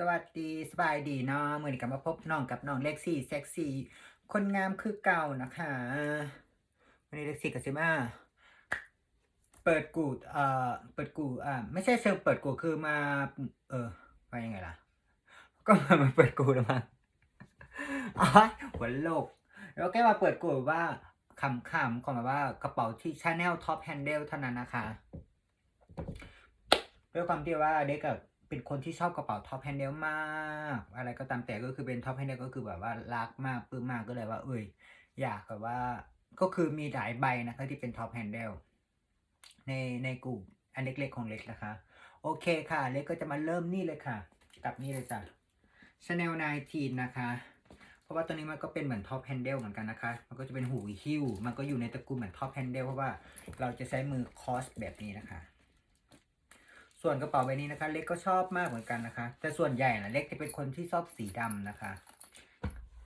สวัสดีสบายดีเนาะมื่อนี้กลับมาพบน้องกับน้องเล็กซี่เซ็กซี่คนงามคือเก่านะคะวันนี้เล็กซี่กับซิมาเปิดกูดเอ่อเปิดกูอ่าไม่ใช่เชิงเปิดกูคือมา เออว่ายังไงล่ะ ก็มามาเปิดกูแล้วมั้งอ๋อหัวโลก แล้วแค่มาเปิดกูว่าคำคำๆของแบบว่ากระเป๋าที่ Chanel Top Handle เท่านั้นนะคะด้วยความที่ว่าเด็กอะ เป็นคนที่ชอบกระเป๋าท็อปแฮนเดิลมาก อะไรก็ตามแต่ก็คือเป็นท็อปแฮนเดิลก็คือแบบว่ารักมากปลื้มมากก็เลยว่า เอ้ย อยากแบบว่า ก็คือมีหลายใบนะคะที่เป็นท็อปแฮนเดิลในในกลุ่มอันเล็กๆของเล็กนะคะ โอเคค่ะ เล็กก็จะมาเริ่มนี่เลยค่ะ กับนี่เลยจ้ะ Chanel 19นะคะ เพราะว่าตัวนี้มันก็เป็นเหมือนท็อปแฮนเดิลเหมือนกันนะคะ มันก็จะเป็นหูหิ้ว มันก็อยู่ในตระกูลเหมือนท็อปแฮนเดิลเพราะว่าเราจะใช้มือคอสแบบนี้นะคะ ส่วนกระเป๋าใบนี้นะคะ เล็กก็ชอบมากเหมือนกันนะคะ แต่ส่วนใหญ่นะเล็กจะเป็นคนที่ชอบสีดำนะคะ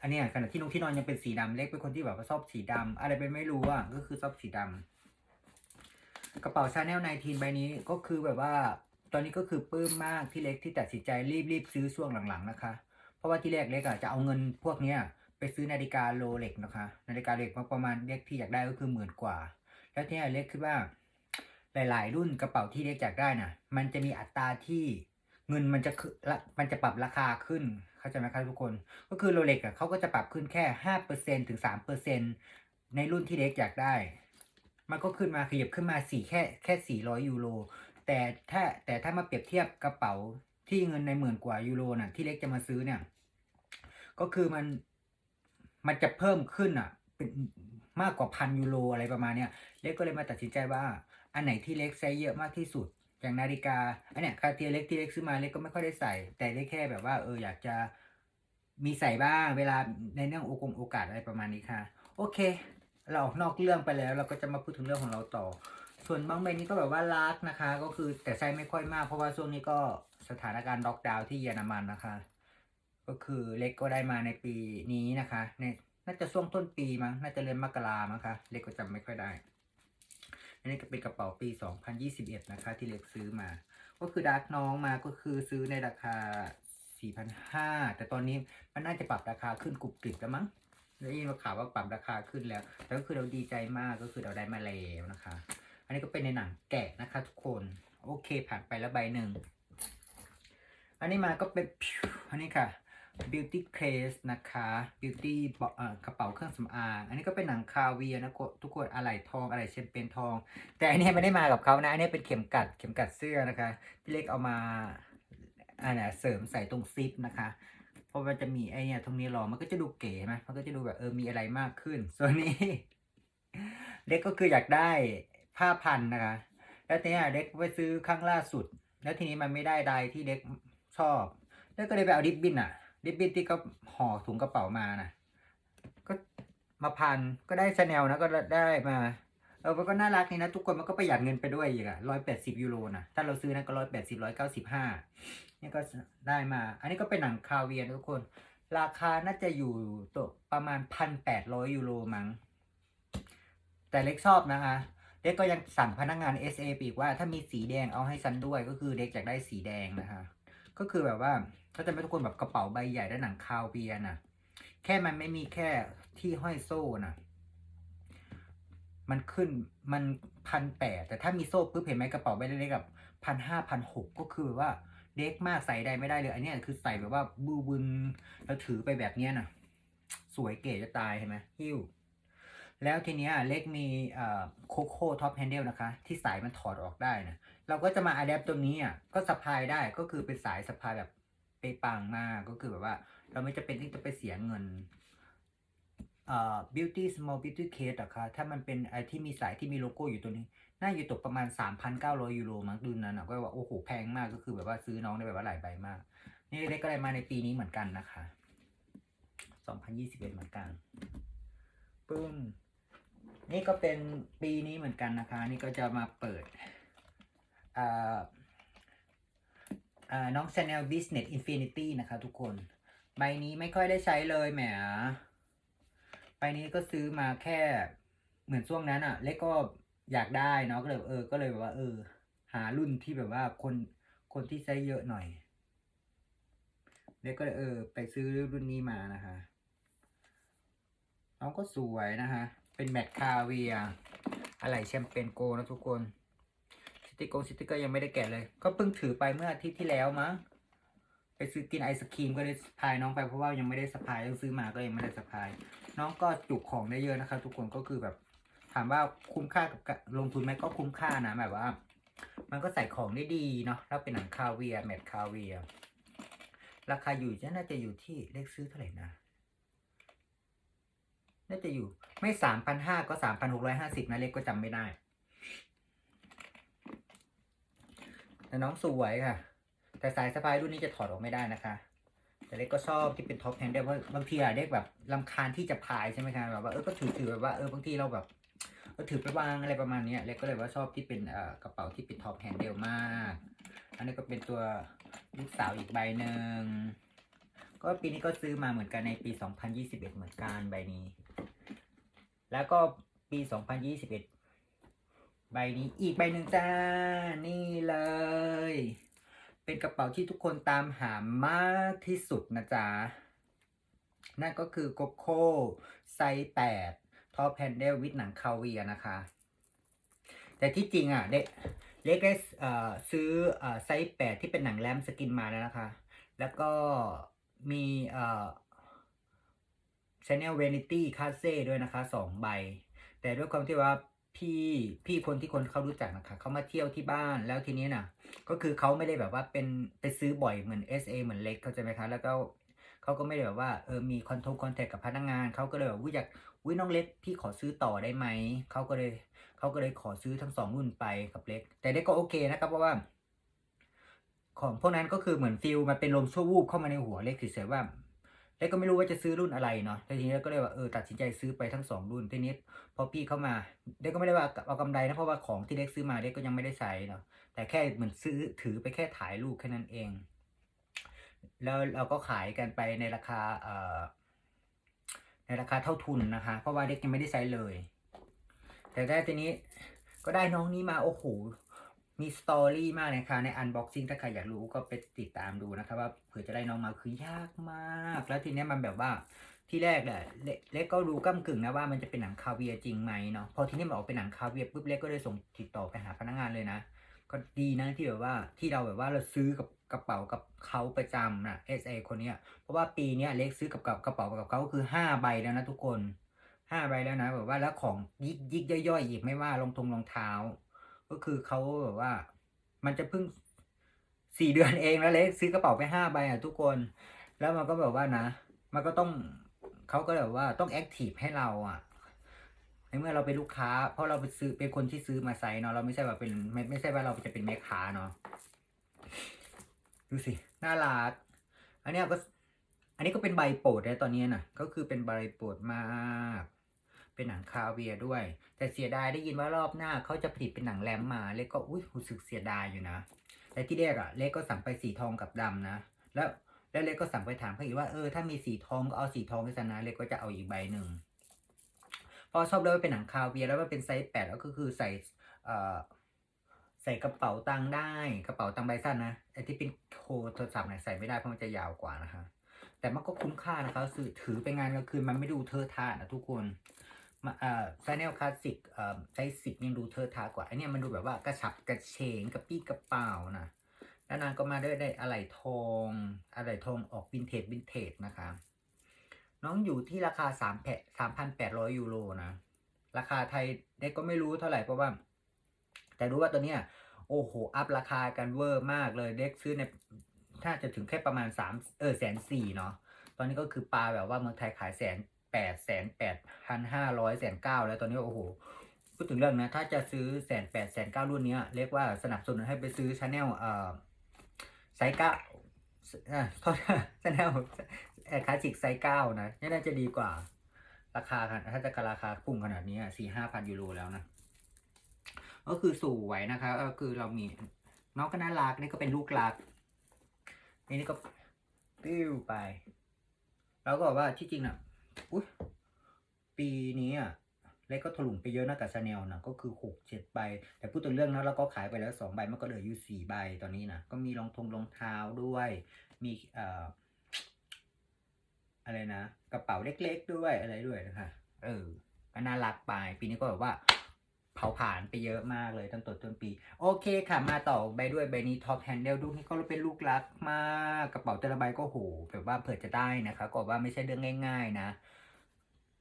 อันนี้ขณะที่นุ้งที่นอนยังเป็นสีดำเล็กเป็นคนที่แบบว่าชอบสีดำอะไรเป็นไม่รู้อะก็คือชอบสีดำกระเป๋าชาแนล19ใบนี้ก็คือแบบว่า ตอนนี้ก็คือปลื้มมากที่เล็กที่ตัดสินใจรีบรีบซื้อช่วงหลังๆนะคะ เพราะว่าที่แรกเล็กอะจะเอาเงินพวกเนี้ยไปซื้อนาฬิกาโรเล็กนะคะ นาฬิกาเล็กประมาณเล็กที่อยากได้ก็คือหมื่นกว่า แล้วที่เล็กคิดว่า หลาย ๆ รุ่นกระเป๋าที่เล็กอยากได้น่ะ มันจะมีอัตราที่เงินมันจะขึ้นมันจะปรับราคาขึ้นเข้าใจไหมครับทุกคน ก็คือโรเล็กอะเขาก็จะปรับขึ้นแค่ห้าเปอร์เซ็นถึงสามเปอร์เซ็นในรุ่นที่เล็กอยากได้ มันก็ขึ้นมาขยับขึ้นมาสี่แค่แค่สี่ร้อยยูโรแต่ถ้าแต่ถ้ามาเปรียบเทียบกระเป๋าที่เงินในหมื่นกว่ายูโรน่ะที่เล็กจะมาซื้อเนี่ย ก็คือมันมันจะเพิ่มขึ้นอะ เป็นมากกว่าพันยูโรอะไรประมาณเนี้ยเล็กก็เลยมาตัดสินใจว่า อันไหนที่เล็กใช้เยอะมากที่สุด อย่างนาฬิกา อันเนี้ยคาเทียเล็กที่เล็กซื้อมาเล็กก็ไม่ค่อยได้ใส่ แต่เล็กแค่แบบว่าเอออยากจะมีใส่บ้างเวลาในเรื่องโอกงโอกาสอะไรประมาณนี้ค่ะ โอเค เราออกนอกเรื่องไปแล้ว เราก็จะมาพูดถึงเรื่องของเราต่อ ส่วนบางใบนี้ก็แบบว่ารักนะคะ ก็คือแต่ใช้ไม่ค่อยมาก เพราะว่าช่วงนี้ก็สถานการณ์ล็อกดาวน์ที่เยอรมันนะคะ ก็คือเล็กก็ได้มาในปีนี้นะคะในน่าจะช่วงต้นปีมั้งน่าจะเดือนมกรามั้งคะเล็กก็จำไม่ค่อยได้ นนี้ก็เป็นกระเป๋าปี 2021 นะคะ ที่เล็กซื้อมา ก็คือดักน้องมาก็คือซื้อในราคา 4,500 แต่ตอนนี้มันน่าจะปรับราคาขึ้นกรุบกริบแล้วมั้งได้ยินว่าข่าวว่าปรับราคาขึ้นแล้ว แต่ก็คือเราดีใจมากก็คือเราได้มาแล้วนะคะ อันนี้ก็เป็นในหนังแกะนะคะทุกคน โอเคผ่านไปแล้วใบหนึ่ง อันนี้มาก็เป็นอันนี้ค่ะ beauty case นะคะ beauty กเอ่อกระเป๋าเครื่องสำอาง อันนี้ก็เป็นหนังคาเวียนะทุกคนอะไหล่ทองอะไหล่เชมเปญทอง แต่อันนี้ไม่ได้มากับเขานะ อันนี้เป็นเข็มกัดเข็มกัดเสื้อนะคะที่เล็กเอามาอันน่ะเสริมใส่ตรงซิปนะคะเพราะมันจะมีไอเนี่ยตรงนี้รอมันก็จะดูเก๋ไหมมันก็จะดูแบบเออมีอะไรมากขึ้น ส่วนนี้ เล็กก็คืออยากได้ผ้าพันนะคะ แล้วทีนี้เล็กไปซื้อครั้งล่าสุด แล้วทีนี้มันไม่ได้ใดที่เล็กชอบ แล้วก็เลยไปเอาดิบบินอะ ดิบบินที่เขาห่อถุงกระเป๋ามานะก็มาพันก็ได้ชาแนลนะก็ได้มาเออมันก็น่ารักนี่นะทุกคนมันก็ประหยัดเงินไปด้วยอีกอะร้อยแปดสิบยูโรนะถ้าเราซื้อนะก็ร้อยแปดสิบร้อยเก้าสิบห้านี่ก็ได้มา อันนี้ก็เป็นหนังคาเวียนทุกคน ราคาน่าจะอยู่ตัวประมาณพันแปดร้อยยูโรมั้งแต่เล็กชอบนะคะเล็กก็ยังสั่งพนักงาน SA ไปอีกว่าถ้ามีสีแดงเอาให้ฉันด้วยก็คือเล็กอยากได้สีแดงนะคะ ก็คือแบบว่าเขาจะไม่ทุกคนแบบกระเป๋าใบใหญ่และหนังคาวเบียนะแค่มันไม่มีแค่ที่ห้อยโซ่นะมันขึ้นมันพันแปดแต่ถ้ามีโซ่ปุ๊บเห็นไหมกระเป๋าใบเล็กๆกับพันห้าพันหกก็คือแบบว่าเล็กมากใส่ได้ไม่ได้เลยอันนี้คือใส่แบบว่าบูบึนแล้วถือไปแบบเนี้ยนะสวยเก๋จะตายเห็นไหมหิ้ว แล้วทีเนี้ยเล็กมีโคโค่ท็อปแฮนเดิลนะคะ ที่สายมันถอดออกได้นะเราก็จะมาอัดแอปตัวนี้อะก็สะพายได้ก็คือเป็นสายสะพายแบบไปปังมากก็คือแบบว่า เราไม่จะเป็นที่จะไปเสียเงินเอ่อ beauty small beauty case อะคะถ้ามันเป็นไอที่มีสายที่มีโลโก้อยู่ตัวนี้ น่าอยู่ตกประมาณ 3,900 ยูโรมั้งดุนนั้นอะก็ว่าโอ้โหแพงมากก็คือแบบว่าซื้อน้องได้แบบว่าหลายใบมาก นี่เล็กก็ได้มาในปีนี้เหมือนกันนะคะ 2021 เหมือนกันปึ้ง นี่ก็เป็นปีนี้เหมือนกันนะคะ นี่ก็จะมาเปิดน้อง Chanel Business Infinity นะคะทุกคน ใบนี้ไม่ค่อยได้ใช้เลยแหมใบนี้ก็ซื้อมาแค่เหมือนช่วงนั้นอะเล็กก็อยากได้เนาะก็เลยเออ ก็เลยแบบว่า เออ หารุ่นที่แบบว่าคนคนที่ใช้เยอะหน่อย เล็กก็เลยเออ ไปซื้อรุ่นนี้มานะคะน้องก็สวยนะคะ เป็นแมตต์คาเวียอะไรแชมเปญโกนะทุกคนสติกโกสติกเกอร์ยังไม่ได้แกะเลย ก็เพิ่งถือไปเมื่ออาทิตย์ที่แล้วมั้งไปซื้อกินไอศครีมก็เลยสะพายน้องไปเพราะว่ายังไม่ได้สะพายต้องซื้อมาก็ยังไม่ได้สะพาย น้องก็จุกของได้เยอะนะคะทุกคนก็คือแบบ ถามว่าคุ้มค่ากับลงทุนไหมก็คุ้มค่านะแบบว่า มันก็ใส่ของได้ดีเนาะแล้วเป็นหนังคาเวียแมทคาเวียร์ราคาอยู่จะน่าจะอยู่ที่เลขซื้อเท่าไหร่นะ น่าจะอยู่ ไม่สามพันห้าก็สามพันหกร้อยห้าสิบนะเล็กก็จำไม่ได้แต่น้องสวยค่ะ แต่สายสะพายรุ่นนี้จะถอดออกไม่ได้นะคะ แต่เล็กก็ชอบที่เป็นท็อปแฮนด์ได้เพราะบางทีอะเล็กแบบลำคาญที่จะพายใช่ไหมคะแบบว่าเออก็ถือถือแบบว่าเออบางทีเราแบบก็ถือไปวางอะไรประมาณนี้เล็กก็เลยว่าชอบที่เป็นกระเป๋าที่เป็นท็อปแฮนด์เดลมาก อันนี้ก็เป็นตัวลูกสาวอีกใบหนึ่งก็ปีนี้ก็ซื้อมาเหมือนกันในปี 2021 เหมือนกันใบนี้ แล้วก็ปี 2021 ใบนี้อีกใบหนึ่งจ้า นี่เลย เป็นกระเป๋าที่ทุกคนตามหามากที่สุดนะจ๊ะ นั่นก็คือโกโก้ไซส์8ท็อปแฮนเดลวิดหนังคาเวียนะคะ แต่ที่จริงอะเด็กเล็กได้ซื้อเอ่อไซส์8ที่เป็นหนังแรมสกินมาแล้วนะคะ แล้วก็มีเอ่อ Channel Vanity c a s e ด้วยนะคะสองใบ แต่ด้วยความที่ว่าพี่พี่คนที่คนเขารู้จักนะคะเขามาเที่ยวที่บ้านแล้วทีนี้น่ะ ก็คือเขาไม่ได้แบบว่าเป็นไปซื้อบ่อยเหมือน SA เหมือนเล็กเข้าใจไหมคะแล้วก็เขาก็ไม่ได้แบบว่าเออมีคอนโทรคอนแทคกับพนักงานเขาก็เลยแบบวิอยากวิน้องเล็กพี่ขอซื้อต่อได้ไหมเขาก็เลยเขาก็เลยขอซื้อทั้งสองรุ่นไปกับเล็ก แต่เล็กก็โอเคนะครับเพราะว่า ของพวกนั้นก็คือเหมือนฟิลมันเป็นลมชั่ววูบเข้ามาในหัวเล็กเฉยๆว่า เล็กก็ไม่รู้ว่าจะซื้อรุ่นอะไรเนาะทีนี้ก็เลยว่าเออตัดสินใจซื้อไปทั้งสองรุ่นทีนี้พอพี่เข้ามาเล็กก็ไม่ได้ว่าเอากำไรนะเพราะว่าของที่เล็กซื้อมาเล็กก็ยังไม่ได้ใช้เนาะแต่แค่เหมือนซื้อถือไปแค่ถ่ายรูปแค่นั้นเอง แล้วเราก็ขายกันไปในราคาเอ่อในราคาเท่าทุนนะคะ เพราะว่าเล็กยังไม่ได้ใช้เลย แต่ได้ทีนี้ก็ได้น้องนี้มาโอ้โห มีสตอรี่มากเลยค่ะในอันบ็อกซิ่งถ้าใครอยากรู้ก็ไปติดตามดูนะครับว่าเผื่อจะได้น้องมาคือยากมาก แล้วทีนี้มันแบบว่าที่แรกแหละเล็กเล็กก็รู้ก้ากึ่งนะว่ามันจะเป็นหนังคาเวียจริงไหมเนาะพอทีนี้มันออกเป็นหนังคาเวียปุ๊บเล็กก็เลยส่งติดต่อไปหาพนักงานเลยนะ ก็ดีนะที่แบบว่าที่เราแบบว่าเราซื้อกับกระเป๋ากับเขาประจำนะ SA คนเนี้ยเพราะว่าปีเนี้ยเล็กซื้อกับกับกระเป๋ากับเขาก็คือห้าใบแล้วนะทุกคนห้าใบแล้วนะแบบว่าแล้วของยิกยิกย่อยๆอีกไม่ว่ารองทงรองเท้า ก็คือเขาแบบว่า มันจะเพิ่งสี่เดือนเองแล้วเล็กซื้อกระเป๋าไปห้าใบอะทุกคน แล้วมันก็แบบว่านะ มันก็ต้องเขาก็แบบว่าต้องแอคทีฟให้เราอะในเมื่อเราเป็นลูกค้า เพราะเราไปซื้อเป็นคนที่ซื้อมาใส่เนาะเราไม่ใช่แบบเป็นไม่ไม่ใช่ว่าเราจะเป็นแม่ค้าเนาะดูสิน่ารักอันนี้ก็ อันนี้ก็เป็นใบโปรดเลยตอนนี้นะก็คือเป็นใบโปรดมาก เป็นหนังคาเวียด้วย แต่เสียดายได้ยินว่ารอบหน้าเขาจะผลิตเป็นหนังแรมมาเล็กก็อุ้ยรู้สึกเสียดายอยู่นะแต่ที่แรกอะเล็กก็สั่งไปสีทองกับดำนะ แล้วแล้วเล็กก็สั่งไปถามเขาอีกว่าเออถ้ามีสีทองก็เอาสีทองไปซะนะเล็กก็จะเอาอีกใบหนึ่งพอชอบเลยว่าเป็นหนังคาเวียแล้วมันเป็นไซส์แปดแล้วก็คือใส่เอ่อใส่กระเป๋าตังค์ได้กระเป๋าตังค์ใบสั้นนะไอ้ที่เป็นโคโทรศัพท์เนี่ยใส่ไม่ได้เพราะมันจะยาวกว่านะคะแต่มันก็คุ้มค่านะคะซื้อถือไปงานกลางคืนมันไม่ดูเทอะทะนะทุกคน มาเอ่อไซเนลคลาสสิกเอ่อไซส์สิบยังดูเทอทะกว่าอันเนี้ยมันดูแบบว่ากระฉับกระเฉงกระปี้กระเป๋านะแล้วนางก็มาด้วยได้อะไหล่ทองอะไหล่ทองออกวินเทจวินเทจนะคะ น้องอยู่ที่ราคาสามแพสามพันแปดร้อยยูโรนะราคาไทยเด็กก็ไม่รู้เท่าไหร่เพราะว่า แต่รู้ว่าตัวเนี้ยโอ้โห อัพราคากันเวอร์มากเลยเด็กซื้อในถ้าจะถึงแค่ประมาณสามเออแสนสี่เนาะตอนนี้ก็คือปลาแบบว่าเมืองไทยขายแสน แปดแสนแปดพันห้าร้อยแสนเก้าแล้วตอนนี้โอ้โหพูดถึงเรื่องนะถ้าจะซื้อแสนแปดแสนเก้ารุ่นเนี้ยเรียกว่าสนับสนุนให้ไปซื้อชาแนลเอ่อไซก้าอ่าโทษชาแนลเอ่อคลาสสิกไซเก้านะนี่น่าจะดีกว่า ราคาถ้าจะกราคาพุ่งขนาดนี้สี่ห้าพันยูโรแล้วนะก็คือสวยนะคะก็คือเรามีน้องก็น่ารักนี่ก็เป็นลูกรักนี่นี่ก็ปิ้วไป แล้วก็บอกว่าที่จริงอะ อุ้ยปีนี้อะเล็กก็ถลุงไปเยอะนะกับชาแนลนะก็คือหกเจ็ดใบ แต่พูดถึงเรื่องนั้นเราก็ขายไปแล้วสองใบมันก็เหลืออยู่สี่ใบตอนนี้นะก็มีรองทงรองเท้าด้วย มีเอ่ออะไรนะ กระเป๋าเล็กๆด้วยอะไรด้วยนะคะเออก็น่ารักไป ปีนี้ก็แบบว่า เผาผ่านไปเยอะมากเลยตั้งแต่ต้นปี โอเคค่ะ มาต่อใบด้วยใบนี้ท็อปแฮนเดิลดูนี่ก็เป็นลูกรักมากกระเป๋าแต่ละใบก็โหแบบว่าเผื่อจะได้นะคะก็ว่าไม่ใช่เรื่องง่าย ๆ นะ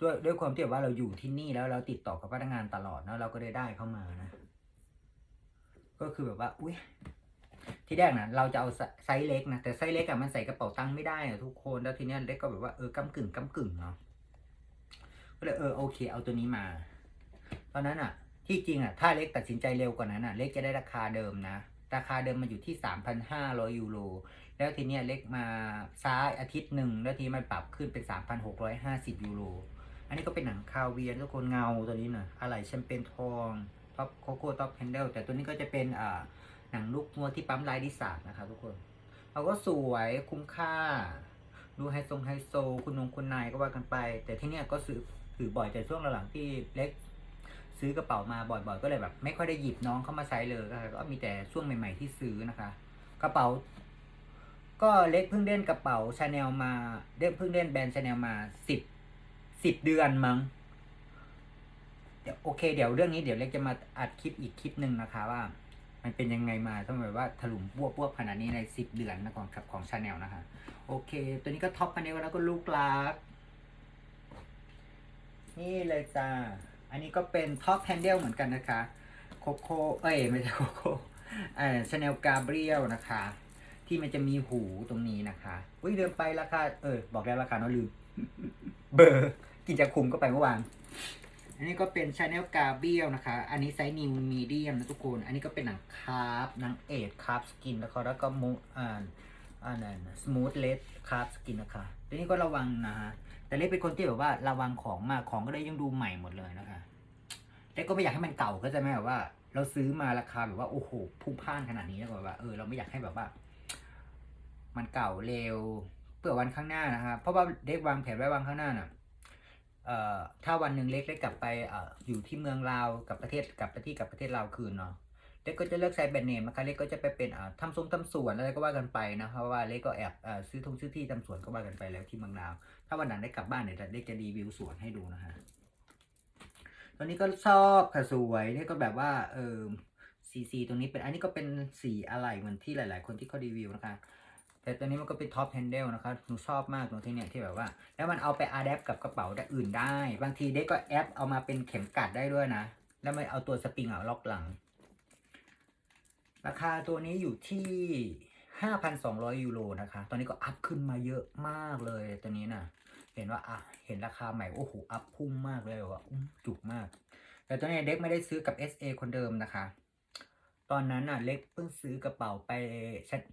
ด้วยด้วยความที่ว่าเราอยู่ที่นี่แล้วเราติดต่อกับพนักงานตลอดเนาะเราก็ได้ได้เข้ามานะ ก็คือแบบว่าอุ้ยที่แรกนะเราจะเอาไซไซส์เล็กนะแต่ไซส์เล็กอะมันใส่กระเป๋าตังค์ไม่ได้อะทุกคนแล้วทีเนี้ยเล็กก็แบบว่าเออกำกึ่งกำกึ่งเนาะก็เลยเออโอเค เอาตัวนี้มา ตอนนั้นอะ ที่จริงอะถ้าเล็กตัดสินใจเร็วกว่านั้นอะ เล็กจะได้ราคาเดิมนะ ราคาเดิมมันอยู่ที่ 3,500 ยูโร แล้วทีเนี้ยเล็กมาซ้ายอาทิตย์หนึ่งแล้วทีมันปรับขึ้นเป็น 3,650 ยูโร อันนี้ก็เป็นหนังคาเวียร์ทุกคนเงาตัวนี้นะอะไรแชมเปญทองท็อปโคโค่ท็อปแฮนเดลแต่ตัวนี้ก็จะเป็นอ่าหนังลูกงัวที่ปั๊มลายดิสากนะคะทุกคนเขาก็สวยคุ้มค่า ดูไฮโซไฮโซ คุณนงคุณนายก็ว่ากันไป แต่ที่เนี้ยก็ซื้อถือบ่อยแต่ช่วงหลังๆที่เล็ก ซื้อกระเป๋ามาบ่อยๆ ก็เลยแบบ ไม่ค่อยได้หยิบน้องเข้ามาใช้เลยก็มีแต่ช่วงใหม่ๆที่ซื้อนะคะ กระเป๋า ก็เล็กเพิ่งเล่นกระเป๋าชาแนลมาเล่นเพิ่งเล่นแบรนด์ชาแนลมาสิบสิบเดือนมั้งเดี๋ยวโอเค เดี๋ยวเรื่องนี้เดี๋ยวเล็กจะมาอัดคลิปอีกคลิปหนึ่งนะคะว่า มันเป็นยังไงมาทำไมว่าถลุมบวบวขนาดนี้ในสิบเดือนนะของของชาแนลนะคะ โอเค ตัวนี้ก็ท็อปพันเนลแล้วก็ลูกลัก นี่เลยจ้า อันนี้ก็เป็นท็อปแฮนเดิลเหมือนกันนะคะโคโค่เอ้ยไม่ใช่โคโค่เอ่อชาแนลกาเบรียลนะคะ ที่มันจะมีหูตรงนี้นะคะอุ้ยเดินไปราคาเออบอกแล้วราคาเนาะลืมเบอร์กินจะคุมก็ไปเมื่อวานอันนี้ก็เป็นชาแนลกาเบรียลนะคะ อันนี้ไซส์นิวมีเดียมนะทุกคน อันนี้ก็เป็นหนังคาร์บหนังเอทคาร์บสกินแล้วก็แล้วก็มูอ่า อ่านั่นสมูทเลสคาร์บสกินนะคะตัวนี้ก็ระวังนะฮะ แต่เล็กเป็นคนที่แบบว่าระวังของมาก ของก็เลยยังดูใหม่หมดเลยนะคะเล็กก็ไม่อยากให้มันเก่าก็จะไหมแบบว่า เราซื้อมาราคาแบบว่าโอ้โหพุ่งพ่านขนาดนี้แล้วแบบว่าเออเราไม่อยากให้แบบว่า มันเก่าเร็วเพื่อวันข้างหน้านะคะเพราะว่าเล็กวางแผนไว้วันข้างหน้าน่ะเอ่อถ้าวันหนึ่งเล็กได้กลับไปเอ่ออยู่ที่เมืองลาวกับประเทศกลับไปที่กับประเทศลาวคืนเนาะ เล็กก็จะเลือกใช้แบรนด์เนมนะคะเล็กก็จะไปเป็นอ่าทำซุ้มทำสวนอะไรก็ว่ากันไปนะเพราะว่าเล็กก็แอบอ่อซื้อทงซื้อที่ทำสวนก็ว่ากันไปแล้วที่เมืองลาว ถ้าวันนั้นได้กลับบ้านเดี๋ยวเด็กจะรีวิวสวนให้ดูนะฮะตอนนี้ก็ชอบค่ะสวยนี่ก็แบบว่าเออสีสีตรงนี้เป็นอันนี้ก็เป็นสีอะไรเหมือนที่หลาย ๆ คนที่เขารีวิวนะคะแต่ตัวนี้มันก็เป็นท็อปแฮนเดิลนะคะหนูชอบมากตรงที่เนี่ยที่แบบว่า แล้วมันเอาไปอาแดปกับกระเป๋าอื่นได้ บางทีเด็กก็แอปเอามาเป็นเข็มกัดได้ด้วยนะ แล้วไม่เอาตัวสปริงเอาล็อกหลัง ราคาตัวนี้อยู่ที่ 5,200 ยูโรนะคะ ตอนนี้ก็อัพขึ้นมาเยอะมากเลยตัวนี้นะเห็นว่าอะเห็นราคาใหม่ โอ้โห อัพพุ่งมากเลยว่าอุ้มจุกมาก แต่ตัวนี้เล็กไม่ได้ซื้อกับ SA คนเดิมนะคะ ตอนนั้นน่ะเล็กเพิ่งซื้อกระเป๋าไป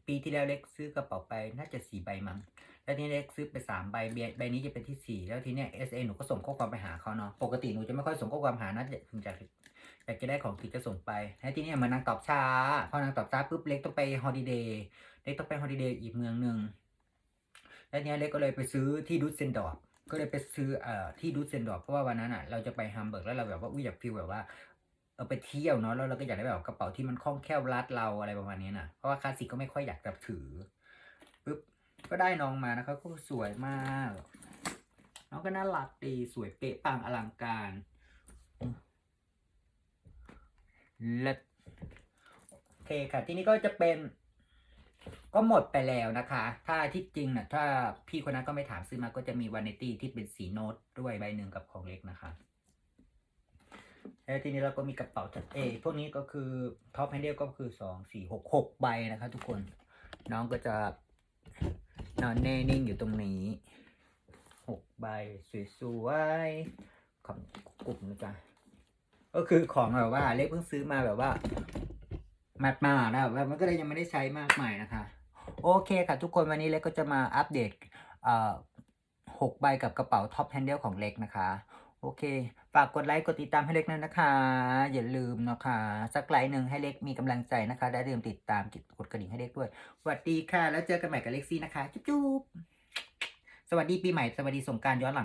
ปีที่แล้วเล็กซื้อกระเป๋าไปน่าจะสี่ใบมั้ง แล้วทีนี้เล็กซื้อไปสามใบใบใบนี้จะเป็นที่สี่แล้วทีเนี้ย SA หนูก็ส่งข้อความไปหาเขาเนาะ ปกติหนูจะไม่ค่อยส่งข้อความหานะถึงจะ อยากจะได้ของถึงจะส่งไปแล้วทีเนี้ยเหมันนางตอบช้า พอนางตอบช้าปุ๊บเล็กต้องไปฮอลิเดย์เล็กต้องไปฮอลิเดย์อีกเมืองหนึ่งแล้วเนี้ยเล็กก็เลยไปซื้อที่ดูสเซนดอร์ฟก็เลยไปซื้อเอ่อที่ดูสเซนดอร์ฟเพราะว่าวันนั้นอะเราจะไปฮัมเบิร์กแล้วเราแบบว่าอุ้ยอยากฟีลแบบว่าเออไปเที่ยวเนาะแล้วเราก็อยากได้แบบกระเป๋าที่มันคล่องแคล่วรัดเราอะไรประมาณนี้นะเพราะว่าคลาสสิกก็ไม่ค่อยอยากจะถือปุ๊บก็ได้น้องมานะครับก็สวยมากน้องก็น่ารักดีสวยเป๊ะปังอลังการ เลิศโอเคค่ะ ที่นี้ก็จะเป็น ก็หมดไปแล้วนะคะ ถ้าที่จริงนะถ้าพี่คนนั้นก็ไม่ถามซื้อมาก็จะมีวานิตี้ที่เป็นสีโน้ตด้วยใบหนึ่งกับของเล็กนะคะแล้วทีนี้เราก็มีกระเป๋าจัดเอพวกนี้ก็คือท็อปแฮนเดิลก็คือสองสี่หกหกใบนะคะทุกคนน้องก็จะนอนแน่นิ่งอยู่ตรงนี้หกใบสวยๆของกลุ่มนะจ๊ะ ก็คือของแบบว่าเล็กเพิ่งซื้อมาแบบว่ามัดมานะแบบมันก็เลยยังไม่ได้ใช้มากมายนะคะ โอเคค่ะทุกคนวันนี้เล็กก็จะมาอัปเดตเอ่อหกใบกับกระเป๋าท็อปแฮนเดิลของเล็กนะคะ โอเค ฝากกดไลค์กดติดตามให้เล็กด้วยนะคะ อย่าลืมนะคะสักไลค์หนึ่งให้เล็กมีกำลังใจนะคะและอย่าลืมติดตามกดกระดิ่งให้เล็กด้วยสวัสดีค่ะ แล้วเจอกันใหม่กับเล็กซี่นะคะ จุ๊บๆสวัสดีปีใหม่สวัสดีสงการย้อนหลัง